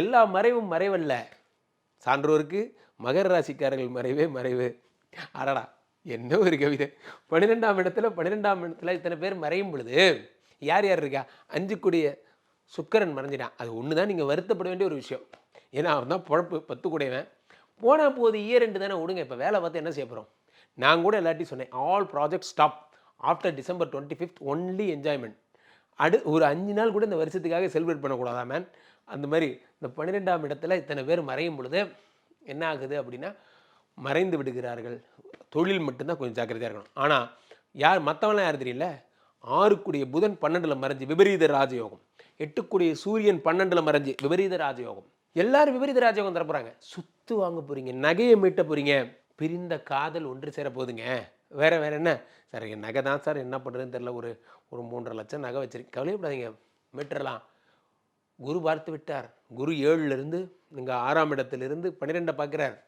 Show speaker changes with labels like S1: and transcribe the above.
S1: எல்லா மறைவும் மறைவல்ல. சான்றோருக்கு மகர ராசிக்காரர்கள் மறைவே மறைவு. அடடா என்ன ஒரு கவிதை. பன்னிரெண்டாம் இடத்துல பன்னிரெண்டாம் இடத்துல இத்தனை பேர் மறையும் பொழுது யார் யார் இருக்கா? அஞ்சு கூடிய சுக்கரன் மறைஞ்சிட்டான். அது ஒன்று தான் நீங்கள் வருத்தப்பட வேண்டிய ஒரு விஷயம். ஏன்னா அவன் தான் பொழப்பு பத்து கூடையவன் போனால் போது இயர் ரெண்டு தானே விடுங்க இப்போ வேலை பார்த்து என்ன செய்ய போகிறோம் நான் கூட எல்லாத்தையும் சொன்னேன் all project stop after December twenty fifth only enjoyment அடு ஒரு அஞ்சு நாள் கூட இந்த வருஷத்துக்காக செலிப்ரேட் பண்ணக்கூடாதா மேன் அந்த மாதிரி இந்த பன்னிரெண்டாம் இடத்துல இத்தனை பேர் மறையும் பொழுது என்ன ஆகுது அப்படின்னா மறைந்து விடுகிறார்கள். தொழில் மட்டும்தான் கொஞ்சம் ஜாக்கிரதையாக இருக்கணும். ஆனால் யார் மற்றவங்களாம் யார் தெரியல? ஆறுக்குடிய புதன் பன்னெண்டில் மறைஞ்சு விபரீத ராஜயோகம். எட்டுக்குடிய சூரியன் பன்னெண்டில் மறைஞ்சு விபரீத ராஜயோகம். எல்லாரும் விபரீத ராஜயோகம் தர போகிறாங்க சுத்து வாங்க போகிறீங்க நகையை மீட்ட போகிறீங்க பிரிந்த காதல் ஒன்று சேர போகுதுங்க வேறு வேறு என்ன? சார் என் நகை தான் சார். என்ன பண்ணுறதுன்னு தெரில ஒரு ஒரு மூன்றரை லட்சம் நகை வச்சிருக்கேன் கவலையப்படாதீங்க. மீட்டரலாம். குரு பார்த்து விட்டார். குரு ஏழுலேருந்து நீங்கள் ஆறாம் இடத்துலேருந்து பன்னிரெண்டை பார்க்குறார்.